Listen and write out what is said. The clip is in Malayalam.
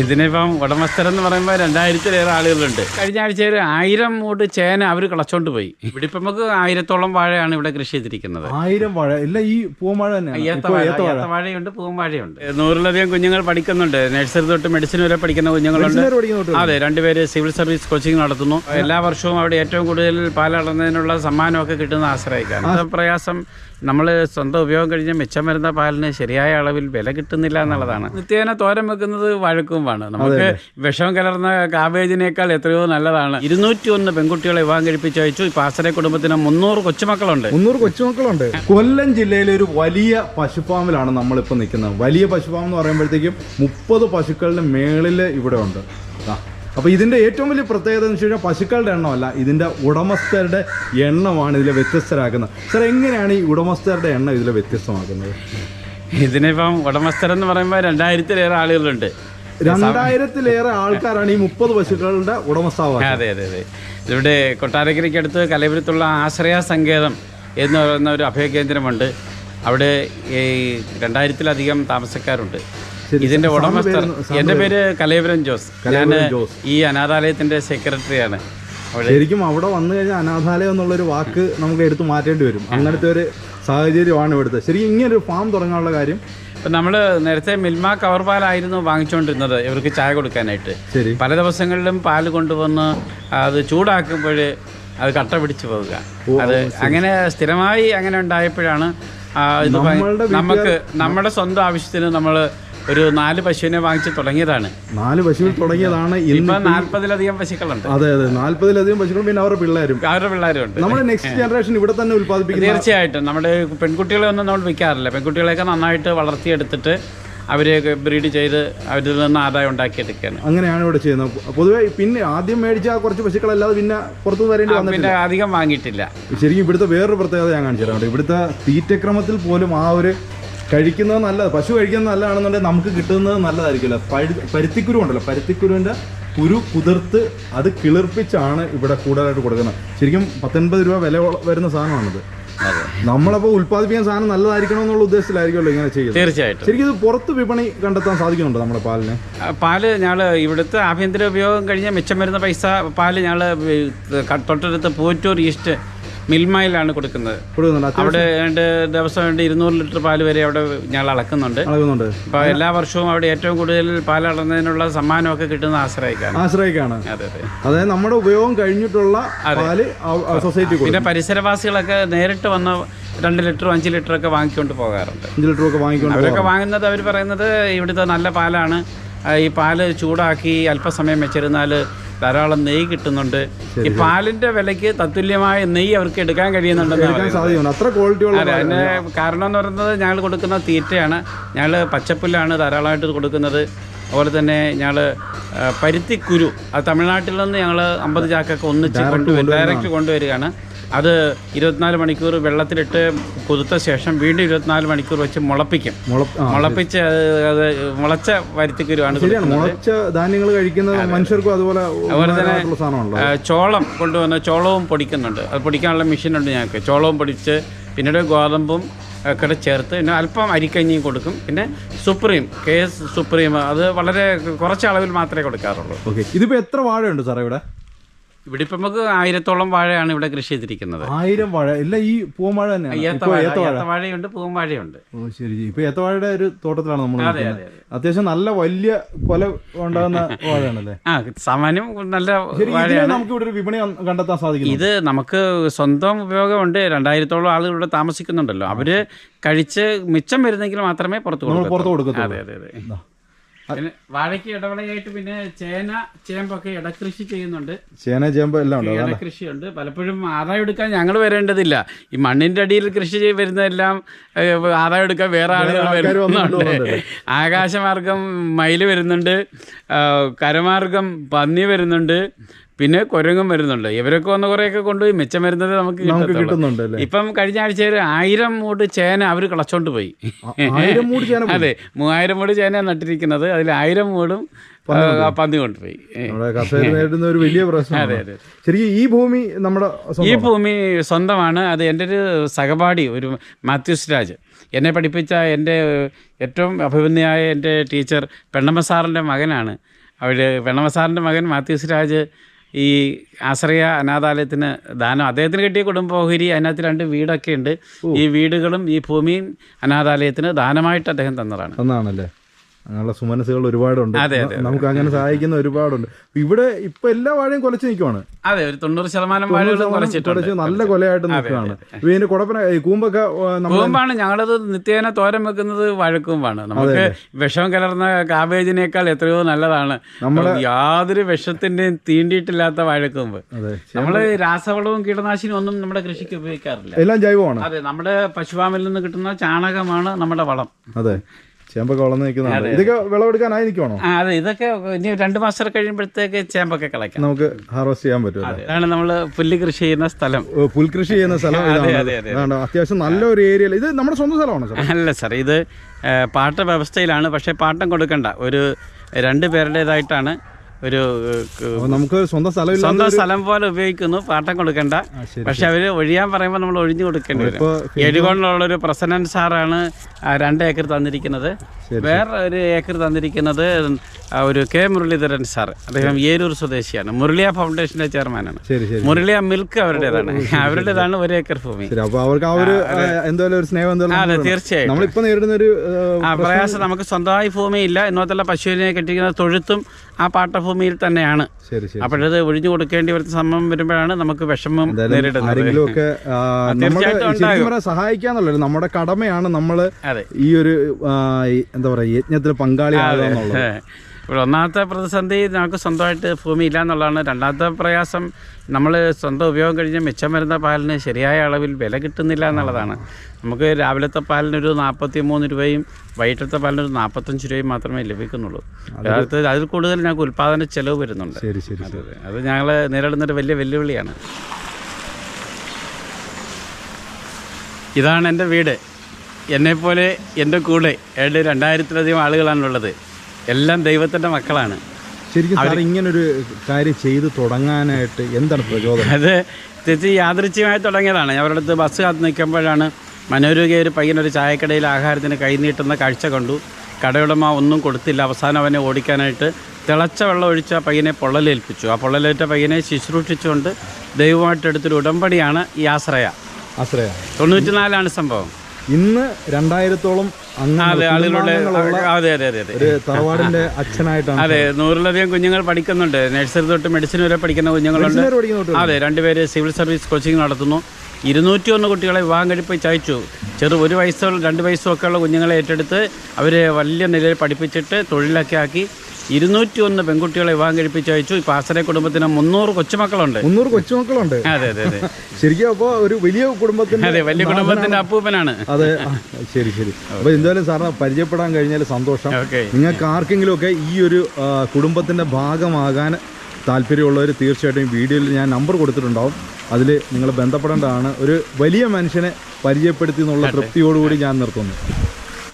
ഇതിനിപ്പം ഉടമസ്ഥരെന്ന് പറയുമ്പോൾ രണ്ടായിരത്തിലേറെ ആളുകളുണ്ട്. കഴിഞ്ഞ ആഴ്ച ഒരു ആയിരം മൂട് ചേന അവർ കളച്ചോണ്ട് പോയി. ഇവിടെ ഇപ്പം നമുക്ക് ആയിരത്തോളം വാഴയാണ് ഇവിടെ കൃഷി ചെയ്തിരിക്കുന്നത്. ആയിരം വാഴ. ഇല്ല ഈ പൂമഴ തന്നെ ഏത്തവാഴയുണ്ട് പൂവാഴയുണ്ട് നൂറിലധികം കുഞ്ഞുങ്ങൾ പഠിക്കുന്നുണ്ട്. നഴ്സറി തൊട്ട് മെഡിസിൻ വരെ പഠിക്കുന്ന കുഞ്ഞുങ്ങളുണ്ട്. അതെ രണ്ടുപേര് സിവിൽ സർവീസ് കോച്ചിങ് നടത്തുന്നു. എല്ലാ വർഷവും അവിടെ ഏറ്റവും കൂടുതൽ പാലടന്നതിനുള്ള സമ്മാനമൊക്കെ കിട്ടുന്ന ആശ്രയിക്കാൻ അത് പ്രയാസം നമ്മൾ സ്വന്തം ഉപയോഗം കഴിഞ്ഞ് മിച്ചം വരുന്ന പാലിന് ശരിയായ അളവിൽ വില കിട്ടുന്നില്ല എന്നുള്ളതാണ്. നിത്യേന തോരം വെക്കുന്നത് വഴക്കുമാണ് നമുക്ക് വിഷം കലർന്ന കാബേജിനേക്കാൾ എത്രയോ നല്ലതാണ്. ഇരുന്നൂറ്റി ഒന്ന് പെൺകുട്ടികളെ വിവാഹം കഴിപ്പിച്ച് അയച്ചു. പാസരെ കുടുംബത്തിന് മുന്നൂറ് കൊച്ചുമക്കളുണ്ട്. മുന്നൂറ് കൊച്ചുമക്കളുണ്ട്. കൊല്ലം ജില്ലയിലെ ഒരു വലിയ പശുഫാമിലാണ് നമ്മളിപ്പോൾ നിൽക്കുന്നത്. വലിയ പശുഫാം എന്ന് പറയുമ്പോഴത്തേക്കും മുപ്പത് പശുക്കളുടെ മേളിൽ ഇവിടെ ഉണ്ട്. അപ്പൊ അപ്പോൾ ഇതിന്റെ ഏറ്റവും വലിയ പ്രത്യേകത എന്ന് വെച്ച് കഴിഞ്ഞാൽ പശുക്കളുടെ എണ്ണമല്ല ഇതിന്റെ ഉടമസ്ഥരുടെ എണ്ണമാണ് ഇതിലെ വ്യത്യസ്തരാക്കുന്നത്. സാർ എങ്ങനെയാണ് ഈ ഉടമസ്ഥരുടെ എണ്ണം ഇതിലെ വ്യത്യസ്തമാക്കുന്നത്? ഇതിനിപ്പം ഉടമസ്ഥരെന്ന് പറയുമ്പോൾ രണ്ടായിരത്തിലേറെ ആളുകളുണ്ട്. രണ്ടായിരത്തിലേറെ ആൾക്കാരാണ് ഈ മുപ്പത് പശുക്കളുടെ ഉടമസ്ഥാവ് അതെ അതെ അതെ. ഇവിടെ കൊട്ടാരക്കരയ്ക്കടുത്ത് കലപുരത്തുള്ള ആശ്രയ സങ്കേതം എന്ന് പറയുന്ന ഒരു അഭയകേന്ദ്രമുണ്ട് അവിടെ ഈ രണ്ടായിരത്തിലധികം താമസക്കാരുണ്ട്. ഇതിന്റെ ഉടമസ്ഥർ എന്റെ എന്റെ പേര് കലയപുരം ജോസ്. ഞാൻ ജോസ്. ഈ അനാഥാലയത്തിന്റെ സെക്രട്ടറിയാണ്. ശരിക്കും അവിടെ വന്നു കഴിഞ്ഞാൽ അനാഥാലയം എന്നുള്ളൊരു വാക്ക് നമുക്ക് എടുത്തു മാറ്റേണ്ടി വരും. അങ്ങനത്തെ ഒരു സാഹചര്യമാണ് ഇവിടുത്തെ. ശരിക്കും ഇങ്ങനെ ഒരു ഫാം തുടങ്ങാനുള്ള കാര്യം ഇപ്പം നമ്മൾ നേരത്തെ മിൽമ കവർ പാലായിരുന്നു വാങ്ങിച്ചുകൊണ്ടിരുന്നത് ഇവർക്ക് ചായ കൊടുക്കാനായിട്ട്. പല ദിവസങ്ങളിലും പാൽ കൊണ്ടുവന്ന് അത് ചൂടാക്കുമ്പോൾ അത് കട്ട പിടിച്ചു പോവുക. അത് അങ്ങനെ സ്ഥിരമായി അങ്ങനെ ഉണ്ടായപ്പോഴാണ് ഇത് നമുക്ക് നമ്മുടെ സ്വന്തം ആവശ്യത്തിന് നമ്മൾ ഒരു നാല് പശുവിനെ വാങ്ങിച്ച് തുടങ്ങിയതാണ്. നാല് പശുവിൽ തുടങ്ങിയതാണ് ഇന്ന് നാല്പതിലധികം പശുക്കളുണ്ട്. അതെ അതെ നാല്പതിലധികം പശുക്കളും പിന്നെ അവരുടെ പിള്ളേരും. അവരുടെ പിള്ളേരുണ്ട് നമ്മുടെ നെക്സ്റ്റ് ജനറേഷൻ ഇവിടെ തന്നെ ഉത്പാദിപ്പിക്കുന്ന തീർച്ചയായിട്ടും. നമ്മുടെ പെൺകുട്ടികളെ ഒന്നും നമ്മൾ വിൽക്കാറില്ല. പെൺകുട്ടികളെയൊക്കെ നന്നായിട്ട് വളർത്തിയെടുത്തിട്ട് അവരെ ബ്രീഡ് ചെയ്ത് അവരിൽ നിന്ന് ആദായം ഉണ്ടാക്കിയെടുക്കുകയാണ്. അങ്ങനെയാണ് ഇവിടെ ചെയ്യുന്നത്. പൊതുവെ പിന്നെ ആദ്യം മേടിച്ച കുറച്ച് പശുക്കളല്ലാതെ പിന്നെ പുറത്തു വരേണ്ടി വന്നില്ല അധികം വാങ്ങിയിട്ടില്ല. ശരിക്കും ഇവിടുത്തെ വേറൊരു പ്രത്യേകത ഞാൻ കാണിച്ചു തരാം ഇവിടുത്തെ തീറ്റക്രമത്തിൽ പോലും ആ ഒരു കഴിക്കുന്നത് നല്ലത്. പശു കഴിക്കുന്നത് നല്ലതാണെന്നുണ്ടെങ്കിൽ നമുക്ക് കിട്ടുന്നത് നല്ലതായിരിക്കില്ല പഴു- പരുത്തിക്കുരു ഉണ്ടല്ലോ. പരുത്തിക്കുരുവിന്റെ കുരു കുതിർത്ത് അത് കിളിർപ്പിച്ചാണ് ഇവിടെ കൂടുതലായിട്ട് കൊടുക്കുന്നത്. ശരിക്കും പത്തൊൻപത് രൂപ വില വരുന്ന സാധനമാണിത്. നമ്മളപ്പോൾ ഉൽപ്പാദിപ്പിക്കാൻ സാധനം നല്ലതായിരിക്കണം എന്നുള്ള ഉദ്ദേശത്തിലായിരിക്കുമല്ലോ ഇങ്ങനെ ചെയ്യുന്നത്. തീർച്ചയായിട്ടും. ശരിക്കും ഇത് പുറത്ത് വിപണി കണ്ടെത്താൻ സാധിക്കുന്നുണ്ടോ നമ്മുടെ പാലിന്? പാൽ ഞങ്ങൾ ഇവിടുത്തെ ആഭ്യന്തര ഉപയോഗം കഴിഞ്ഞാൽ മിച്ചം വരുന്ന പൈസ പാൽ ഞങ്ങൾ തൊട്ടടുത്ത് പൂറ്റൂർ ഈസ്റ്റ് മിൽമയിലാണ് കൊടുക്കുന്നത്. കൊടുക്കുന്നുണ്ട്. അവിടെ രണ്ട് ദിവസം വേണ്ടി ഇരുന്നൂറ് ലിറ്റർ പാൽ വരെ അവിടെ ഞങ്ങൾ അളക്കുന്നുണ്ട്. അളക്കുന്നുണ്ട്. അപ്പോൾ എല്ലാ വർഷവും അവിടെ ഏറ്റവും കൂടുതൽ പാൽ അളന്നതിനുള്ള സമ്മാനമൊക്കെ കിട്ടുന്ന ആശ്രയിക്കാണ്. ആശ്രയിക്കാണ്. അതെ അതെ. അതായത് നമ്മുടെ ഉപയോഗം കഴിഞ്ഞിട്ടുള്ള പാൽ സൊസൈറ്റി പിന്നെ പരിസരവാസികളൊക്കെ നേരിട്ട് വന്ന് രണ്ട് ലിറ്ററും അഞ്ച് ലിറ്ററൊക്കെ വാങ്ങിക്കൊണ്ട് പോകാറുണ്ട്. അഞ്ച് ലിറ്റർ ഒക്കെ വാങ്ങിക്കൊണ്ട് അവരൊക്കെ വാങ്ങുന്നത് അവർ പറയുന്നത് ഇവിടുത്തെ നല്ല പാലാണ്. ഈ പാൽ ചൂടാക്കി അല്പസമയം വെച്ചിരുന്നാൽ ധാരാളം നെയ്യ് കിട്ടുന്നുണ്ട്. ഈ പാലിന്റെ വിലയ്ക്ക് തത്തുല്യമായ നെയ്യ് അവർക്ക് എടുക്കാൻ കഴിയുന്നുണ്ടെന്ന് അത്ര ക്വാളിറ്റിയുള്ള അതെ അതിന് കാരണം എന്ന് പറയുന്നത് ഞങ്ങൾ കൊടുക്കുന്ന തീറ്റയാണ്. ഞങ്ങൾ പച്ചപ്പുല്ലാണ് ധാരാളമായിട്ട് കൊടുക്കുന്നത്. അതുപോലെ തന്നെ ഞങ്ങൾ പരുത്തിക്കുരു അത് തമിഴ്നാട്ടിൽ നിന്ന് ഞങ്ങൾ അമ്പത് ചാക്കൊക്കെ ഒന്നിച്ച് കൊണ്ടുവരും ഡയറക്റ്റ് കൊണ്ടുവരികയാണ്. അത് ഇരുപത്തിനാല് മണിക്കൂർ വെള്ളത്തിലിട്ട് കൊതുത്ത ശേഷം വീണ്ടും ഇരുപത്തിനാല് മണിക്കൂർ വെച്ച് മുളപ്പിക്കും. മുളപ്പിച്ച് അത് മുളച്ച വരുത്തിക്കരുവാണ് മുളച്ച ധാന്യങ്ങൾ കഴിക്കുന്നത് മനുഷ്യർക്കും അതുപോലെ അതുപോലെ തന്നെ ചോളം കൊണ്ടുവന്ന ചോളവും പൊടിക്കുന്നുണ്ട്. അത് പൊടിക്കാനുള്ള മെഷീനുണ്ട് ഞങ്ങൾക്ക്. ചോളവും പൊടിച്ച് പിന്നീട് ഗോതമ്പും ഒക്കെ ചേർത്ത് പിന്നെ അല്പം അരിക്കഞ്ഞിയും കൊടുക്കും. പിന്നെ സുപ്രീം കെ എസ് സുപ്രീം അത് വളരെ കുറച്ച് അളവിൽ മാത്രമേ കൊടുക്കാറുള്ളൂ. ഓക്കെ. ഇതിപ്പോൾ എത്ര വാഴയുണ്ട് സാറേ ഇവിടെ? ഇവിടെ ഇപ്പം നമുക്ക് ആയിരത്തോളം വാഴയാണ് ഇവിടെ കൃഷി ചെയ്തിരിക്കുന്നത്. ആയിരം വാഴ. ഇല്ല ഈ പൂവാഴ തന്നെയാണ്. ഏത്തവാഴ. പൂവാഴയുണ്ട് ഓ ശരി. ഇപ്പൊ ഏത്തവാഴയുടെ ഒരു തോട്ടത്തിലാണ് നമ്മൾ അതെ അതെ അതെ. അത്യാവശ്യം നല്ല വലിയ കൊല ഉണ്ടാകുന്ന വാഴയാണല്ലേ? ആ സാമാന്യം നല്ല നമുക്ക് ഇവിടെ ഒരു വിപണി കണ്ടെത്താൻ സാധിക്കും ഇത് നമുക്ക് സ്വന്തം ഉപയോഗമുണ്ട്. രണ്ടായിരത്തോളം ആളുകൾ ഇവിടെ താമസിക്കുന്നുണ്ടല്ലോ. അവർ കഴിച്ച് മിച്ചം വരുന്നെങ്കിൽ മാത്രമേ പുറത്തു കൊടുക്കൂ പുറത്തു കൊടുക്കൂ അതെ അതെ അതെ. വാഴയ്ക്ക് ഇടവളയായിട്ട് പിന്നെ ചേന ചേമ്പൊക്കെ ഇടകൃഷി ചെയ്യുന്നുണ്ട്. ചേന ചേമ്പ് എല്ലാം ഉണ്ട്? ഇടകൃഷിയുണ്ട് പലപ്പോഴും ആദായം എടുക്കാൻ ഞങ്ങൾ വരേണ്ടതില്ല. ഈ മണ്ണിന്റെ അടിയിൽ കൃഷി ചെയ്ത് വരുന്നതെല്ലാം ആദായം എടുക്കാൻ വേറെ ആളുകൾ വരുന്നുണ്ട്. ആകാശമാർഗം മയിൽ വരുന്നുണ്ട്. കരമാർഗം പന്നി വരുന്നുണ്ട്. പിന്നെ കുരങ്ങും വരുന്നുണ്ട്. ഇവരൊക്കെ വന്ന് കുറേയൊക്കെ കൊണ്ടുപോയി മിച്ചം വരുന്നത് നമുക്ക്. കിട്ടുന്നുണ്ട് അല്ലേ? ഇപ്പം കഴിഞ്ഞ ആഴ്ച ഒരു ആയിരം മൂട് ചേന അവർ കളച്ചോണ്ട് പോയി. ആ- ആയിരം മൂട് ചേന പോയി. അതെ മൂവായിരം മൂട് ചേന നട്ടിരിക്കുന്നത് അതിൽ ആയിരം മൂടും ആ, പന്നി കൊണ്ടുപോയി. ഏ. നമ്മുടെ കർഷകർ നേരിടുന്ന ഒരു വലിയ പ്രശ്നമാണ്. ശരിക്കും ഈ ഭൂമി നമ്മുടെ ഈ ഭൂമി സ്വന്തമാണ്. അത് എന്റെ ഒരു സഹപാഠി ഒരു മാത്യൂസ് രാജ്. എന്നെ പഠിപ്പിച്ച എന്റെ ഏറ്റവും അഭിമന്യായ എന്റെ ടീച്ചർ പെണ്ണമ്മ സാറിന്റെ മകനാണ്. അവർ പെണ്ണമ്മ സാറിന്റെ മകൻ മാത്യൂസ് രാജ് ഈ ആശ്രയ അനാഥാലയത്തിന് ദാനം അദ്ദേഹത്തിന് കിട്ടിയ കുടുംബോഹരി അതിനകത്ത് രണ്ട് വീടൊക്കെ ഉണ്ട്. ഈ വീടുകളും ഈ ഭൂമിയും അനാഥാലയത്തിന് ദാനമായിട്ട് അദ്ദേഹം തന്നതാണ്. ഒന്നാണല്ലേ അങ്ങനെയുള്ള സുമനസ്സുകൾ ഒരുപാടുണ്ട്. നമുക്ക് അങ്ങനെ സഹായിക്കുന്ന ഒരുപാടുണ്ട്. ഇവിടെ ഇപ്പൊ എല്ലാ വാഴയും കൊലച്ച് നിൽക്കുവാണ് അതെ ഒരു തൊണ്ണൂറ് ശതമാനം കുറച്ച് നല്ല കൊലയായിട്ട് നിൽക്കുകയാണ്. ഇതിന്റെ കുടപ്പന ഈ കൂമ്പൊക്കെ കൂമ്പാണ് ഞങ്ങളത് നിത്യേന തോരൻ വെക്കുന്നത് വഴക്കൂമ്പാണ്. നമുക്ക് വിഷം കലർന്ന കാബേജിനേക്കാൾ എത്രയോ നല്ലതാണ്. യാതൊരു വിഷത്തിന്റെയും തീണ്ടിയിട്ടില്ലാത്ത വഴക്കൂമ്പ്. നമ്മൾ രാസവളവും കീടനാശിനിയും ഒന്നും നമ്മുടെ കൃഷിക്ക് ഉപയോഗിക്കാറില്ല. എല്ലാം ജൈവമാണ്. അതെ നമ്മുടെ പശുവാമിൽ നിന്ന് കിട്ടുന്ന ചാണകമാണ് നമ്മുടെ വളം. അതെ. ചേമ്പൊക്കെ വളർന്നു നിൽക്കുന്നുണ്ട്. ഇതൊക്കെ വിളവെടുക്കാനായി നിൽക്കുവാണോ ആ അതെ ഇതൊക്കെ ഇനി രണ്ട് മാസം കഴിയുമ്പോഴത്തേക്ക് ചേമ്പൊക്കെ കളയ്ക്കാം. നമുക്ക് ഹാർവെസ്റ്റ് ചെയ്യാൻ പറ്റും അതെ ഇതാണ് നമ്മൾ പുല്ല് കൃഷി ചെയ്യുന്ന സ്ഥലം. പുൽകൃഷി ചെയ്യുന്ന സ്ഥലം ഇതാണ്. അതാണ് അത്യാവശ്യം നല്ലൊരു ഏരിയയിൽ ഇത് നമ്മുടെ സ്വന്തം സ്ഥലമാണ് സാർ അല്ല സാർ ഇത് പാട്ട വ്യവസ്ഥയിലാണ് പക്ഷേ പാട്ടം കൊടുക്കണ്ട. ഒരു രണ്ട് പേരുടേതായിട്ടാണ് ഒരു നമുക്ക് സ്വന്തം സ്ഥലമില്ല സ്വന്തം സ്ഥലം പോലെ ഉപയോഗിക്കുന്നു പാട്ടം കൊടുക്കണ്ട. പക്ഷെ അവർ ഒഴിയാൻ പറയുമ്പോൾ നമ്മൾ ഒഴിഞ്ഞു കൊടുക്കേണ്ടി വരും. എഴുകൊണ്ടുള്ള ഒരു പ്രസന്നൻ സാറാണ് രണ്ട് ഏക്കർ തന്നിരിക്കുന്നത്. വേറെ ഒരു ഏക്കർ തന്നിരിക്കുന്നത് ഒരു കെ മുരളീധരൻ സാർ അദ്ദേഹം ഏരൂർ സ്വദേശിയാണ്. മുരളിയ ഫൗണ്ടേഷന്റെ ചെയർമാനാണ്. മുരളിയ മിൽക്ക് അവരുടേതാണ്. അവരുടേതാണ് ഒരു ഏക്കർ ഭൂമി. അതെ തീർച്ചയായും പ്രയാസം നമുക്ക് സ്വന്തമായി ഭൂമിയില്ല. ഇന്നത്തെ പശുവിനെ കെട്ടിക്കുന്ന തൊഴുത്തും ആ പാട്ടഭൂമിയിൽ തന്നെയാണ്. അപ്പോഴത് ഒഴിഞ്ഞു കൊടുക്കേണ്ടി വരുന്ന സമയം വരുമ്പോഴാണ് നമുക്ക് വിഷമം നേരിടുന്നത്. സഹായിക്കാന്നുള്ളത് നമ്മുടെ കടമയാണ് നമ്മൾ ഈ ഒരു എന്താ പറയാ യജ്ഞത്തിൽ പങ്കാളിയാകുക. ഇവിടെ ഒന്നാമത്തെ പ്രതിസന്ധി നമുക്ക് സ്വന്തമായിട്ട് ഭൂമി ഇല്ല എന്നുള്ളതാണ്. രണ്ടാമത്തെ പ്രയാസം നമ്മൾ സ്വന്തം ഉപയോഗം കഴിഞ്ഞ് മിച്ചം വരുന്ന പാലിന് ശരിയായ അളവിൽ വില കിട്ടുന്നില്ല എന്നുള്ളതാണ്. നമുക്ക് രാവിലത്തെ പാലിനൊരു നാൽപ്പത്തി മൂന്ന് രൂപയും വൈകിട്ടത്തെ പാലിനൊരു നാൽപ്പത്തഞ്ച് രൂപയും മാത്രമേ ലഭിക്കുന്നുള്ളൂ. യഥാർത്ഥത്തിൽ അതിൽ കൂടുതൽ ഞങ്ങൾക്ക് ഉൽപ്പാദന ചെലവ് വരുന്നുണ്ട്. ശരി ശരി അത് ഞങ്ങൾ നേരിടുന്നൊരു വലിയ വെല്ലുവിളിയാണ്. ഇതാണ് എന്റെ വീട്. എന്നെപ്പോലെ എന്റെ കൂടെ ഏതാണ്ട് രണ്ടായിരത്തിലധികം ആളുകളാണുള്ളത്. എല്ലാം ദൈവത്തിന്റെ മക്കളാണ്. ശരിക്കും സാർ ഇങ്ങനൊരു കാര്യം ചെയ്തു തുടങ്ങാനായിട്ട് എന്താണ് പ്രചോദനം? അത് ചേച്ചി യാദൃച്ഛ്യമായി തുടങ്ങിയതാണ്. അവരുടെ അടുത്ത് ബസ് കാത്ത് നിൽക്കുമ്പോഴാണ് മനോരോഗ്യ ഒരു പയ്യനൊരു ചായക്കടയിൽ ആഹാരത്തിന് കൈനീട്ടുന്ന കാഴ്ച കണ്ടു. കടയുടമ ഒന്നും കൊടുത്തില്ല. അവസാനം അവനെ ഓടിക്കാനായിട്ട് തിളച്ച വെള്ളം ഒഴിച്ച് ആ പയ്യനെ പൊള്ളലേൽപ്പിച്ചു. ആ പൊള്ളലേറ്റ പയ്യനെ ശുശ്രൂഷിച്ചുകൊണ്ട് ദൈവമായിട്ടെടുത്തൊരു ഉടമ്പടിയാണ് ഈ ആശ്രയ. ആശ്രയ. തൊണ്ണൂറ്റിനാലാണ് സംഭവം. ഇന്ന് രണ്ടായിരത്തോളം തറവാടിന്റെ അച്ഛനായിട്ടാണ് അതെ നൂറിലധികം കുഞ്ഞുങ്ങൾ പഠിക്കുന്നുണ്ട്. നഴ്സറി തൊട്ട് മെഡിസിൻ വരെ പഠിക്കുന്ന കുഞ്ഞുങ്ങളുണ്ട്. അതെ രണ്ടുപേര് സിവിൽ സർവീസ് കോച്ചിങ് നടത്തുന്നു. ഇരുന്നൂറ്റി ഒന്ന് കുട്ടികളെ വിവാഹം കഴിപ്പിച്ച് അയച്ചു ചെറു ഒരു വയസ്സോ രണ്ട് വയസ്സോ ഒക്കെയുള്ള ഉള്ള കുഞ്ഞുങ്ങളെ ഏറ്റെടുത്ത് അവരെ വലിയ നിലയിൽ പഠിപ്പിച്ചിട്ട് തൊഴിലൊക്കെ ആക്കി ഇരുന്നൂറ്റി ഒന്ന് പെൺകുട്ടികളെ വിവാഹം കഴിപ്പിച്ച് അയച്ചു. ഇപ്പൊ ആശ്രയ കുടുംബത്തിന് മുന്നൂറ് കൊച്ചുമക്കളുണ്ട്. മുന്നൂറ് കൊച്ചുമക്കളുണ്ട്. അതെ അതെ അതെ. ശരിക്കും അപ്പൊ ഒരു വലിയ കുടുംബത്തിന്റെ അതെ വലിയ കുടുംബത്തിന്റെ അപ്പൂപ്പനാണ്. അതെ ശരി ശരി. അപ്പൊ എന്തായാലും സാറിനെ പരിചയപ്പെടാൻ കഴിഞ്ഞാൽ സന്തോഷം. നിങ്ങൾക്ക് ആർക്കെങ്കിലും ഒക്കെ ഈ ഒരു കുടുംബത്തിന്റെ ഭാഗമാകാൻ താല്പര്യമുള്ളവർ തീർച്ചയായിട്ടും വീഡിയോയിൽ ഞാൻ നമ്പർ കൊടുത്തിട്ടുണ്ടാവും. അതിൽ നിങ്ങൾ ബന്ധപ്പെടേണ്ടതാണ്. ഒരു വലിയ മനുഷ്യനെ പരിചയപ്പെടുത്തി എന്നുള്ള തൃപ്തിയോടുകൂടി ഞാൻ നിർത്തുന്നു.